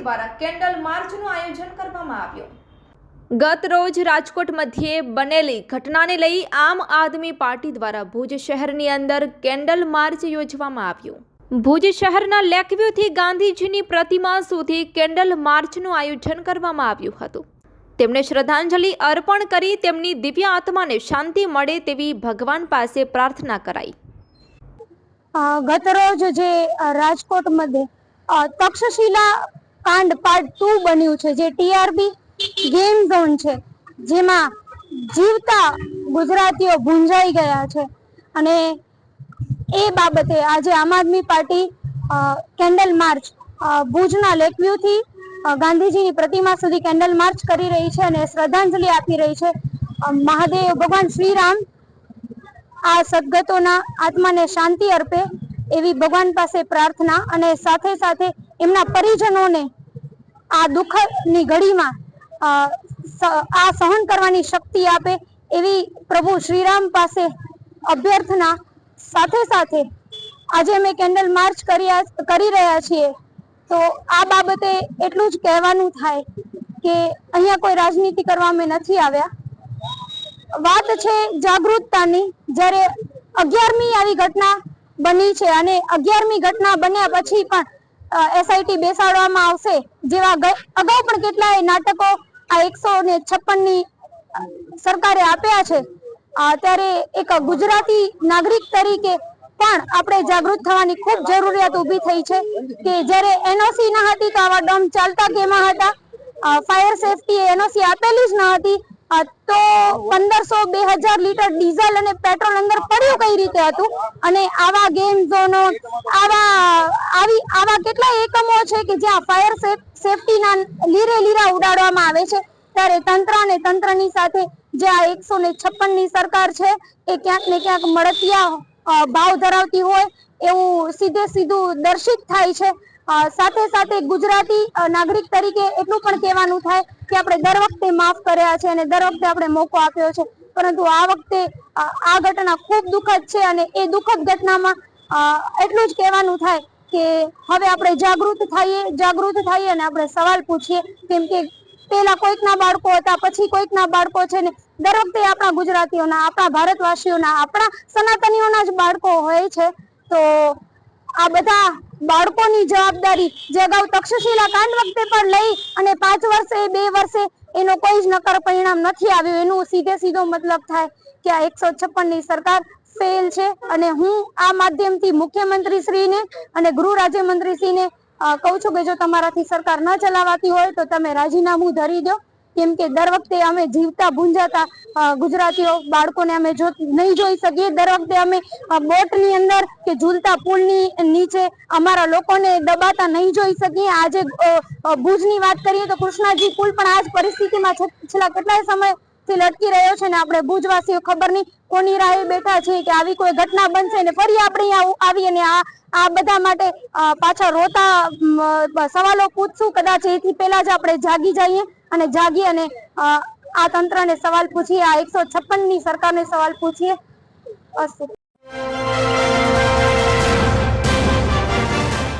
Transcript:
દ્વારા કેન્ડલ માર્ચનું આયોજન કરવામાં આવ્યું. ગત રોજ રાજકોટ મધ્યે બનેલી ઘટનાને લઈ આમ આદમી પાર્ટી દ્વારા ભુજ શહેરની અંદર કેન્ડલ માર્ચ યોજવામાં આવ્યું. ભુજ શહેરના લેકવ્યુથી ગાંધીજીની પ્રતિમા સુધી કેન્ડલ માર્ચનું આયોજન કરવામાં આવ્યું હતું. તેમણે શ્રદ્ધાંજલિ અર્પણ કરી તેમની દિવ્ય આત્માને શાંતિ મળે તેવી ભગવાન પાસે પ્રાર્થના કરાઈ. ગત રોજ જે રાજકોટ મધ્યે તક્ષશિલા કાંડ પાર્ટ ટુ બન્યું છે, જે ટીઆરબી ગેમ ઝોન છે, જેમાં જીવતા ગુજરાતીઓ ભૂંજાઈ ગયા છે. અને એ બાબતે આજે આમ આદમી પાર્ટી કેન્ડલ માર્ચ ભુજના લેકવ્યુથી ગાંધીજીની પ્રતિમા સુધી કેન્ડલ માર્ચ કરી રહી છે અને શ્રદ્ધાંજલિ આપી રહી છે. મહાદેવ ભગવાન શ્રીરામ આ સદગતોના આત્માને શાંતિ અર્પે એવી ભગવાન પાસે પ્રાર્થના અને સાથે સાથે એમના પરિજનોને આ દુઃખની ઘડીમાં આ સહન કરવાની શક્તિ આપે એવી પ્રભુ શ્રીરામ પાસે અભ્યર્થના સાથે સાથે આજે અમે કેન્ડલ માર્ચ કરી રહ્યા છીએ. તો આ બાબતે એટલું જ કહેવાનું થાય કે અહીંયા કોઈ રાજનીતિ કરવા અમે નથી આવ્યા. વાત છે જાગૃતતાની. જ્યારે અગિયારમી આવી ઘટના બની છે અને અગિયારમી ઘટના બન્યા પછી પણ એસઆઈટી બેસાડવામાં આવશે. જેવા અગાઉ પણ કેટલાય નાટકો આ એકસો ને છપ્પનની સરકારે આપ્યા છે. ત્યારે એક ગુજરાતી નાગરિક તરીકે પણ આપણે જાગૃત થવાની ખૂબ જરૂરિયાત ઊભી થઈ છે કે જ્યારે એનઓસી ન હતી તો આવા ડમ ચાલતા કેમાં હતા? ફાયર સેફટી એનઓસી આપેલી જ ન હતી. તો પંદરસો બે હજાર લીટર ડીઝલ અને પેટ્રોલ અંદર પડ્યું કઈ રીતે હતું? અને આવા ગેમ ઝોનો આવા, આવી, આવા કેટલા એકમો છે કે જ્યાં ફાયર સેફટીના લીરે લીરા ઉડાડવામાં આવે છે? ત્યારે તંત્ર અને તંત્રની સાથે જે આ એકસો ને છપ્પનની સરકાર છે, એ ક્યાંક ને ક્યાંક મળતિયા ભાવ ધરાવતી હોય એવું સીધે સીધું દર્શિત થાય છે. સાથે સાથે ગુજરાતી નાગરિક તરીકે એટલું પણ કહેવાનું થાય કે આપણે દર વખતે માફ કર્યા છે અને દર વખતે આપણે મોકો આપ્યો છે. પરંતુ આ વખતે આ ઘટના ખૂબ દુઃખદ છે અને એ દુઃખદ ઘટનામાં એટલું જ કહેવાનું થાય કે હવે આપણે જાગૃત થઈએ જાગૃત થઈએ અને આપણે સવાલ પૂછીએ. કેમ કે પેલા કોઈકના બાળકો હતા, પછી કોઈકના બાળકો છે ને દર વખતે આપણા ગુજરાતીઓના, આપણા ભારતવાસીઓના, આપણા સનાતનીઓના જ બાળકો હોય છે. તો આ બધા બાળકોની જવાબદારી જે અગાઉ તક્ષશિલા કાંડ વખતે પણ લઈ અને પાંચ વર્ષે, બે વર્ષે એનો કોઈ જ નકર પરિણામ નથી આવ્યું. એનું સીધે સીધો મતલબ થાય કે આ એકસો છપ્પનની સરકાર ફેલ છે અને હું આ માધ્યમથી મુખ્યમંત્રી શ્રીને અને ગૃહ રાજ્યમંત્રી શ્રીને કહું છું કે જો તમારાથી સરકાર ન ચલાવાતી હોય તો તમે રાજીનામું ધરી દો. કેમ કે દર વખતે અમે જીવતા ભૂંજાતા ગુજરાતીઓ બાળકોને અમે જો, નહીં જોઈ શકીએ. દર વખતે અમે બોટની અંદર કે ઝૂલતા પુલની નીચે અમારા લોકોને દબાતા નહીં જોઈ શકીએ. આજે ભુજની વાત કરીએ તો કૃષ્ણાજી પુલ પણ આ જ પરિસ્થિતિમાં છેલ્લા કેટલાય સમયથી લટકી રહ્યો છે ને આપણે ભુજવાસીઓ ખબર નહીં. કોની રાહે બેઠા છે કે આવી કોઈ ઘટના બનશે ને ફરી આપણે અહીંયા આવી અને આ આ બધા માટે પાછા રોતા સવાલો પૂછશું કદાચ એથી પહેલા જ આપણે જાગી જઈએ અને જાગી અને આ તંત્રને સવાલ પૂછીએ, આ એકસો છપ્પનની સરકારને સવાલ પૂછીએ. અસ્તુ